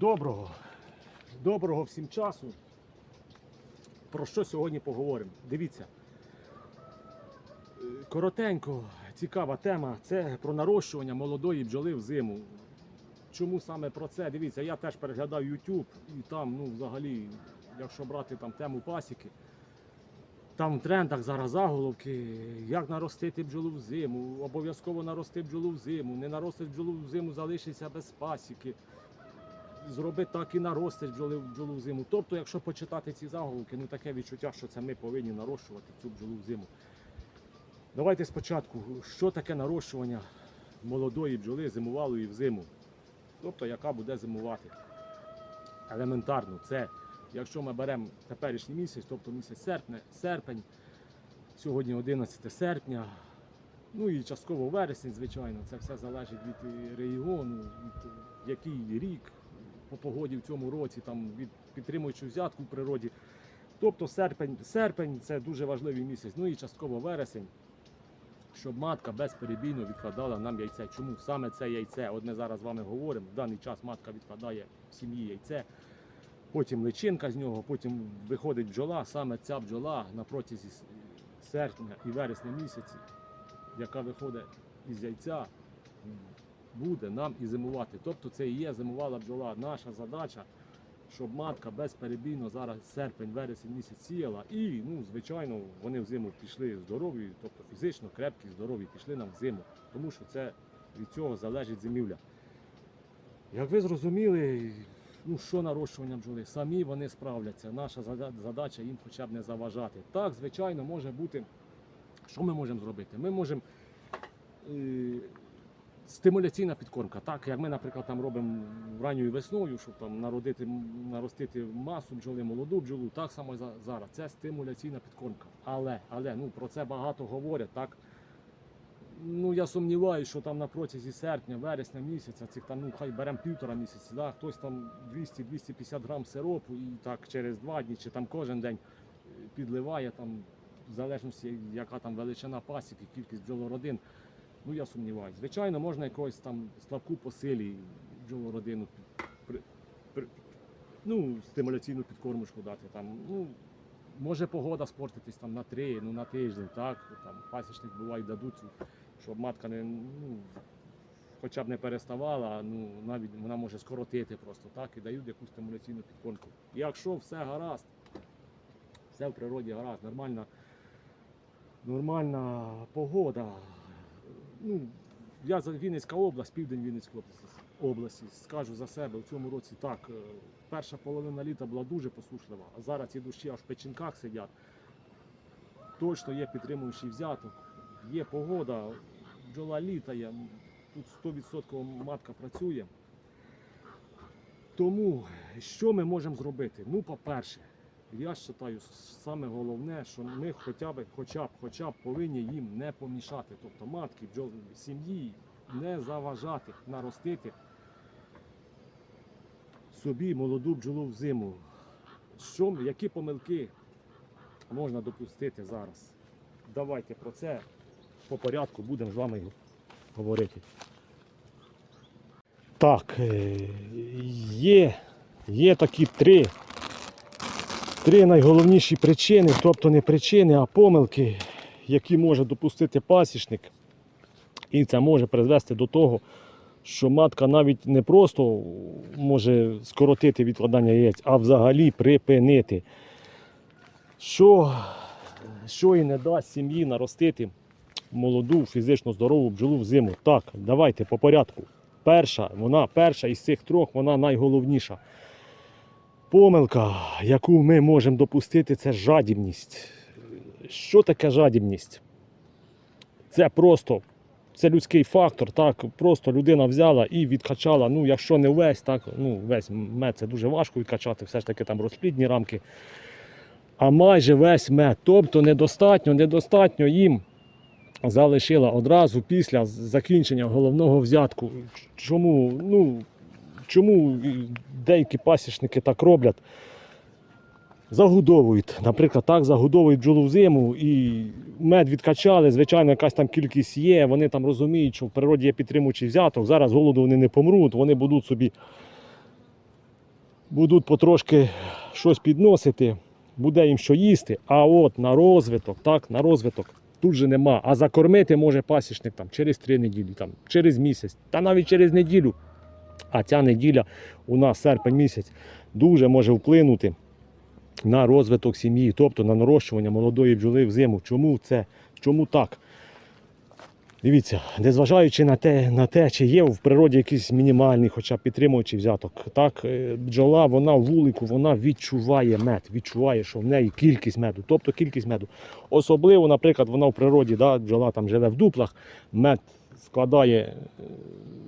Доброго. Доброго всім часу. Про що сьогодні поговоримо? Дивіться. Коротенько, цікава тема. Це про нарощування молодої бджоли в зиму. Чому саме про це? Дивіться, я теж переглядав YouTube і там, ну, взагалі, якщо брати там тему пасіки, там в трендах зараз заголовки, як наростити бджолу в зиму, обов'язково нарости бджолу в зиму, не наростиш бджолу в зиму, залишиться без пасіки. Зроби так і наростиш бджоли, бджолу в зиму. Тобто, якщо почитати ці заголовки, ну таке відчуття, що це ми повинні нарощувати цю бджолу в зиму. Давайте спочатку, що таке нарощування молодої бджоли зимувалої в зиму. Тобто, яка буде зимувати. Елементарно, це якщо ми беремо теперішній місяць, тобто місяць серпня, серпень, сьогодні 11 серпня, ну і частково вересень, звичайно, це все залежить від регіону, від який рік по погоді в цьому році, там від підтримуючи взятку в природі. Тобто серпень, серпень це дуже важливий місяць, ну і частково вересень, щоб матка безперебійно відкладала нам яйце. Чому саме це яйце? От ми зараз з вами говоримо. В даний час матка відкладає в сім'ї яйце, потім личинка з нього, потім виходить бджола. Саме ця бджола на протязі серпня і вересня місяці, яка виходить із яйця, буде нам і зимувати. Тобто це і є зимувала бджола. Наша задача, щоб матка безперебійно зараз серпень, вересень місяць сіяла. І, ну, звичайно, вони в зиму пішли здорові, тобто фізично крепкі, здорові, пішли нам в зиму. Тому що це від цього залежить зимівля. Як ви зрозуміли, ну що нарощування бджоли, самі вони справляться. Наша задача їм хоча б не заважати. Так, звичайно, може бути. Що ми можемо зробити? Ми можемо е, стимуляційна підкормка. Так, як ми, наприклад, там робимо ранньою весною, щоб там народити, наростити масу бджоли, молоду бджолу, так само зараз. Це стимуляційна підкормка. Але, але ну, про це багато говорять, так. Ну, я сумніваюся, що там на протязі серпня, вересня місяця, цих там, ну, хай беремо півтора місяці, да, хтось там 200-250 грам сиропу і так через два дні чи там кожен день підливає там, в залежності, яка там величина пасіки, кількість бджолородин. Ну, я сумніваюся. Звичайно, можна якогось там слабку по силі бджолородину при, при, ну, стимуляційну підкормочку дати. Там, ну, може погода спортитись там на три, ну на тиждень, так? Там пасічник буває дадуть, щоб матка не, ну, хоча б не переставала, ну, навіть вона може скоротити просто так і дають якусь стимуляційну підкормку. Якщо все гаразд, все в природі гаразд, нормальна, нормальна погода. Ну, я за Вінницька область, південь Вінницької області, скажу за себе, в цьому році так, е, перша половина літа була дуже посушлива, а зараз ці дощі аж в печінках сидять. Точно є підтримуючий взяток, є погода, бджола літає, тут 100% матка працює. Тому що ми можемо зробити? Ну, по-перше, я вважаю, саме головне, що ми хоча б, хоча б, хоча б повинні їм не помішати. Тобто матки, бджол, сім'ї не заважати, наростити собі молоду бджолу в зиму. Що, які помилки можна допустити зараз? Давайте про це по порядку будемо з вами говорити. Так, е, є, є такі три, три найголовніші причини, тобто не причини, а помилки, які може допустити пасічник. І це може призвести до того, що матка навіть не просто може скоротити відкладання яєць, а взагалі припинити. Що, що і не дасть сім'ї наростити молоду, фізично здорову бджолу в зиму. Так, давайте по порядку. Перша, вона перша із цих трьох, вона найголовніша. Помилка, яку ми можемо допустити, це жадібність. Що таке жадібність? Це просто це людський фактор. Так, просто людина взяла і відкачала. Ну, якщо не весь, так, ну, весь мед це дуже важко відкачати, все ж таки там розплідні рамки. А майже весь мед. Тобто недостатньо, недостатньо їм залишила одразу після закінчення головного взятку. Чому, ну, чому деякі пасічники так роблять? Загудовують. Наприклад, так загудовують бджолу в зиму і мед відкачали, звичайно, якась там кількість є. Вони там розуміють, що в природі є підтримуючий взяток. Зараз голоду вони не помруть, вони будуть собі будуть потрошки щось підносити, буде їм що їсти. А от на розвиток, так, на розвиток тут же нема. А закормити може пасічник там через три неділі, там, через місяць, та навіть через неділю. А ця неділя у нас серпень місяць дуже може вплинути на розвиток сім'ї, тобто на нарощування молодої бджоли взиму. Чому це? Чому так? Дивіться, незважаючи на те, на те, чи є в природі якийсь мінімальний, хоча б підтримуючий взяток, так, е, бджола, вона в вулику, вона відчуває мед, відчуває, що в неї кількість меду, тобто кількість меду. Особливо, наприклад, вона в природі, да, бджола там живе в дуплах, мед складає е,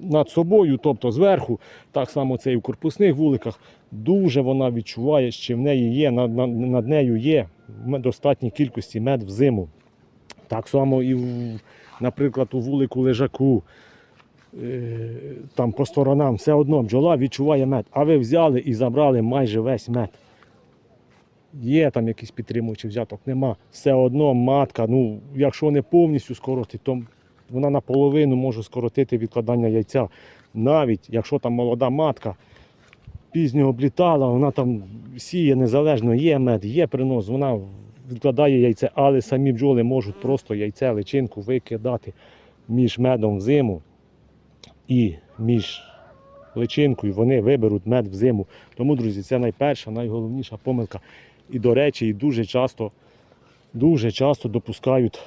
над собою, тобто зверху, так само це і в корпусних вуликах. Дуже вона відчуває, що в неї є, над, над, над нею є достатній кількості мед взиму. Так само і, в, наприклад, у вулику лежаку, е, там по сторонам, все одно бджола відчуває мед. А ви взяли і забрали майже весь мед. Є там якийсь підтримуючий взяток, нема. Все одно матка, ну, якщо не повністю скоротить, то вона наполовину може скоротити відкладання яйця. Навіть якщо там молода матка пізньо облітала, вона там сіє незалежно, є мед, є принос, вона відкладає яйце, але самі бджоли можуть просто яйце, личинку викидати між медом в зиму і між личинкою вони виберуть мед в зиму. Тому, друзі, це найперша, найголовніша помилка. І, до речі, і дуже часто, дуже часто допускають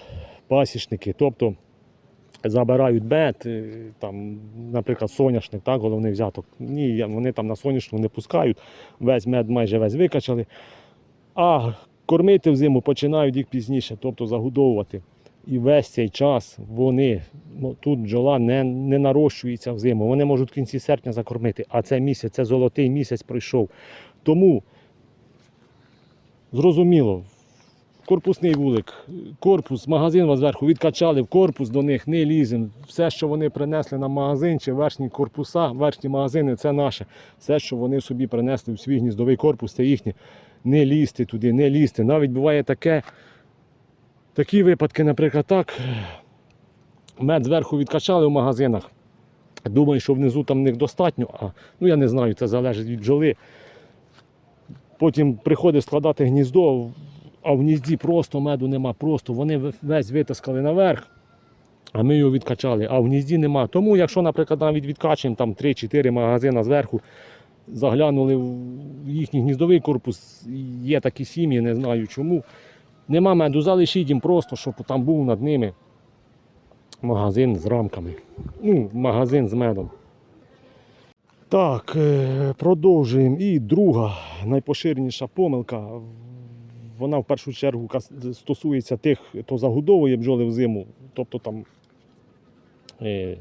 пасічники. Тобто забирають мед, е, там, наприклад, соняшник, так, головний взяток. Ні, вони там на соняшну не пускають, весь мед майже весь викачали. А кормити взиму починають їх пізніше, тобто загодовувати. І весь цей час вони, ну, тут бджола не, не нарощується взиму. Вони можуть в кінці серпня закормити, а це місяць, це золотий місяць пройшов. Тому зрозуміло, корпусний вулик, корпус, магазин вас зверху відкачали, в корпус до них не ліземо. Все, що вони принесли на магазин чи верхні корпуса, верхні магазини це наше. Все, що вони собі принесли в свій гніздовий корпус, це їхнє. Не лізти туди, не лізти. Навіть буває таке, такі випадки, наприклад, так. Мед зверху відкачали в магазинах. Думаю, що внизу там них достатньо, а ну я не знаю, це залежить від бджоли. Потім приходить складати гніздо, а в гнізді просто меду нема, просто вони весь витаскали наверх, а ми його відкачали, а в гнізді нема. Тому, якщо, наприклад, навіть відкачуємо там 3-4 магазини зверху, заглянули в їхній гніздовий корпус, є такі сім'ї, не знаю чому. Нема меду, залишіть їм просто, щоб там був над ними магазин з рамками. Ну, магазин з медом. Так, е, продовжуємо. І друга найпоширеніша помилка. Вона в першу чергу стосується тих, хто загодовує бджоли взиму. Тобто там е,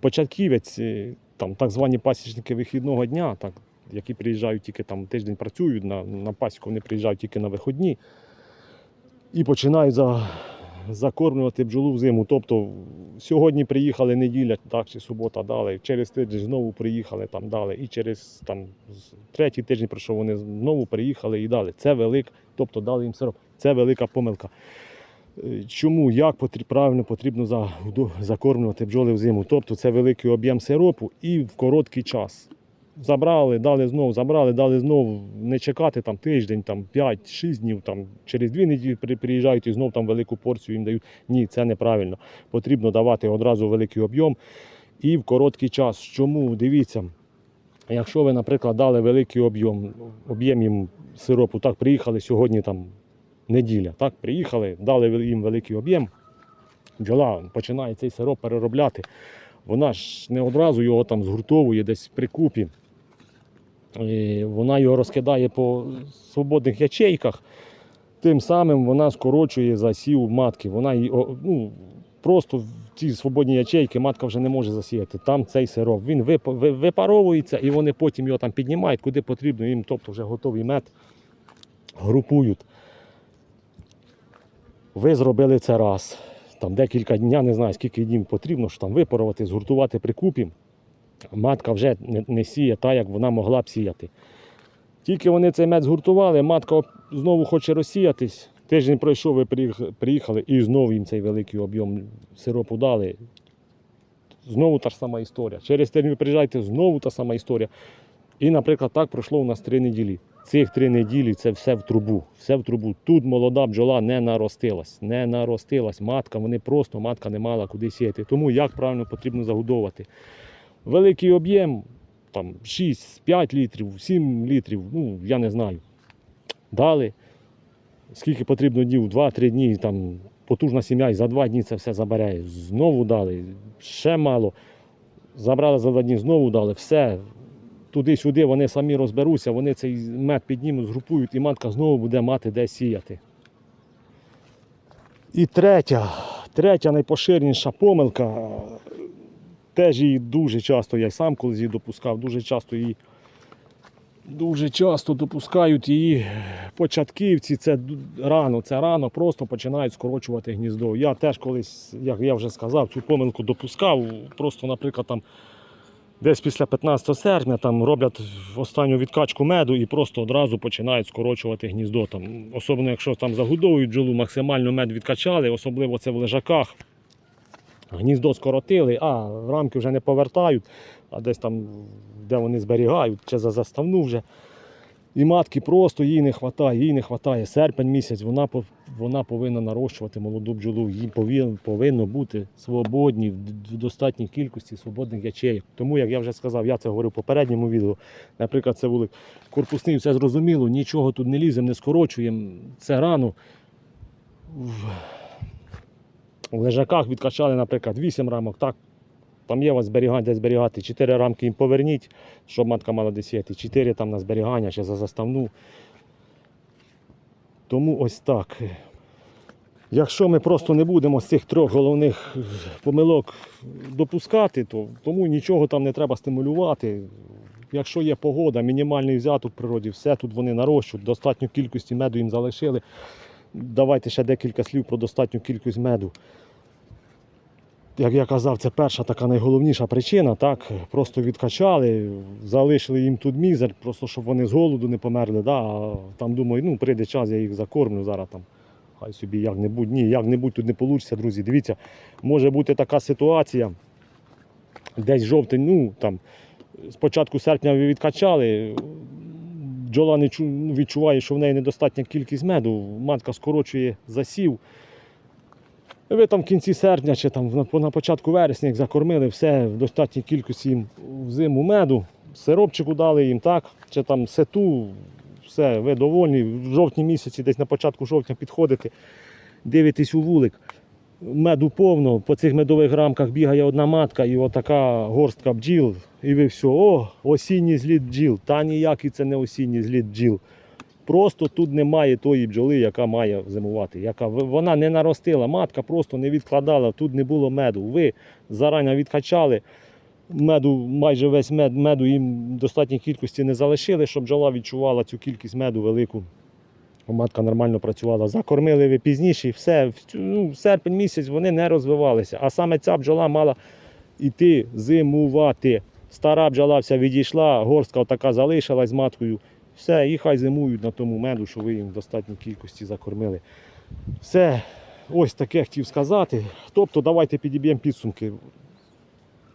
початківець, е, там, так звані пасічники вихідного дня, так, які приїжджають тільки там тиждень працюють, на, на пасіку вони приїжджають тільки на виходні і починають за, закормлювати бджолу взиму. Тобто сьогодні приїхали неділя, так, чи субота дали, через тиждень знову приїхали там дали, і через там, третій тиждень пройшов, вони знову приїхали і дали. Це велик, тобто дали їм сироп. Це велика помилка. Е, Чому, як потрібно, правильно потрібно закормлювати бджоли взиму? Тобто це великий об'єм сиропу і в короткий час. Забрали, дали знову, забрали, дали знову. Не чекати там тиждень, там 5-6 днів, там через 2 неділі приїжджають і знов там велику порцію їм дають. Ні, це неправильно. Потрібно давати одразу великий об'єм і в короткий час. Чому? Дивіться, якщо ви, наприклад, дали великий об'єм, об'єм їм сиропу, так, приїхали сьогодні там неділя, так, приїхали, дали їм великий об'єм, бджола починає цей сироп переробляти. Вона ж не одразу його там згуртовує десь при купі. Вона його розкидає по свободних ячейках. Тим самим вона скорочує засів матки. Вона ну, просто в ці свободні ячейки матка вже не може засіяти. Там цей сироп. Він вип- випаровується і вони потім його там піднімають, куди потрібно. Їм тобто вже готовий мед групують. Ви зробили це раз. Там декілька днів, не знаю, скільки днів потрібно, що там випарувати, згуртувати при купі. Матка вже не, сіє так, як вона могла б сіяти. Тільки вони цей мед згуртували, матка знову хоче розсіятись. Тиждень пройшов, ви приїхали і знову їм цей великий об'єм сиропу дали. Знову та ж сама історія. Через тиждень ви приїжджаєте, знову та сама історія. І, наприклад, так пройшло у нас три неділі. Цих три неділі це все в трубу. Все в трубу. Тут молода бджола не наростилась. Не наростилась. Матка, вони просто матка не мала куди сіяти. Тому як правильно потрібно загодовувати. Великий об'єм, там 6, 5 літрів, 7 літрів, ну я не знаю. Дали. Скільки потрібно днів? 2-3 дні. Там потужна сім'я і за 2 дні це все забере. Знову дали. Ще мало. Забрали за 2 дні, знову дали. Все. Туди-сюди вони самі розберуться, вони цей мед піднімуть, згрупують, і матка знову буде мати де сіяти. І третя, третя найпоширеніша помилка. Теж її дуже часто, я сам колись її допускав, дуже часто її дуже часто допускають її початківці. Це рано, це рано, просто починають скорочувати гніздо. Я теж колись, як я вже сказав, цю помилку допускав. Просто, наприклад, там десь після 15 серпня там роблять останню відкачку меду і просто одразу починають скорочувати гніздо. Там, особливо, якщо там загудовують бджолу, максимально мед відкачали, особливо це в лежаках. Гніздо скоротили, а рамки вже не повертають, а десь там, де вони зберігають, чи за заставну вже. І матки просто їй не вистачає, їй не вистачає. Серпень місяць, вона, вона повинна нарощувати молоду бджолу. Їй повинно, бути свободні, в достатній кількості свободних ячеїв. Тому, як я вже сказав, я це говорив в попередньому відео. Наприклад, це вулик корпусний, все зрозуміло, нічого тут не ліземо, не скорочуємо. Це рано. В- лежаках відкачали, наприклад, 8 рамок. Так, там є у вас зберігання, де зберігати. 4 рамки їм поверніть, щоб матка мала де сіяти. 4 там на зберігання чи за заставну. Тому ось так. Якщо ми просто не будемо з цих трьох головних помилок допускати, то тому нічого там не треба стимулювати. Якщо є погода, мінімальний взяток в природі, все тут вони нарощують, достатню кількості меду їм залишили. Давайте ще декілька слів про достатню кількість меду. Як я казав, це перша така найголовніша причина. Так? Просто відкачали, залишили їм тут мізер, просто щоб вони з голоду не померли. Да? А там думаю, ну прийде час, я їх закормлю зараз там. Хай собі як-небудь. Ні, як-небудь тут не вийде, друзі. Дивіться, може бути така ситуація. Десь жовтень, ну там з початку серпня відкачали, бджола не відчуває, що в неї недостатня кількість меду, матка скорочує засів. Ви там в кінці серпня чи там на- початку вересня, як закормили, все в достатній кількості їм в зиму меду, сиропчику дали їм, так, чи там сету, все, ви довольні. В жовтні місяці, десь на початку жовтня підходите, дивитесь у вулик. Меду повно, по цих медових рамках бігає одна матка і отака горстка бджіл. І ви все, о, осінній зліт бджіл. Та ніякий це не осінній зліт бджіл. Просто тут немає тої бджоли, яка має зимувати. Яка вона не наростила, матка просто не відкладала, тут не було меду. Ви зарані відкачали меду, майже весь мед, меду їм достатньої кількості не залишили, щоб бджола відчувала цю кількість меду велику. Матка нормально працювала. Закормили ви пізніше, і все. В Ну, серпень місяць вони не розвивалися. А саме ця бджола мала йти зимувати. Стара бджола вся відійшла, горстка така залишилась з маткою. Все, і хай зимують на тому меду, що ви їм в достатній кількості закормили. Все, ось таке хотів сказати. Тобто, давайте підіб'ємо підсумки.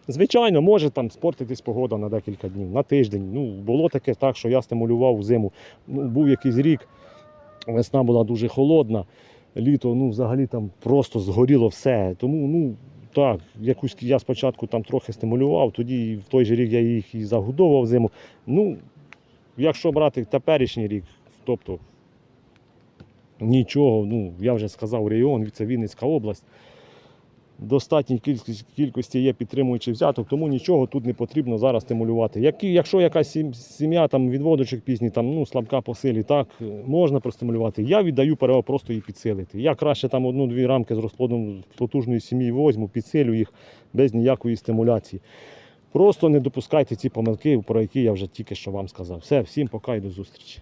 Звичайно, може там спортитись погода на декілька днів, на тиждень. Ну, було таке так, що я стимулював зиму. Ну, був якийсь рік, весна була дуже холодна, літо ну, взагалі там просто згоріло все. Тому, ну, так, якусь я спочатку там трохи стимулював, тоді в той же рік я їх і загодовував зиму. Ну, якщо брати теперішній рік, тобто нічого, ну, я вже сказав, регіон, це Вінницька область. Достатній кількості, є підтримуючих взяток, тому нічого тут не потрібно зараз стимулювати. Якщо якась сім'я там відводочок пізній, там ну слабка по силі, так можна простимулювати. Я віддаю перевагу просто її підсилити. Я краще там одну-дві рамки з розплодом потужної сім'ї возьму, підсилю їх без ніякої стимуляції. Просто не допускайте ці помилки, про які я вже тільки що вам сказав. Все, всім пока і до зустрічі.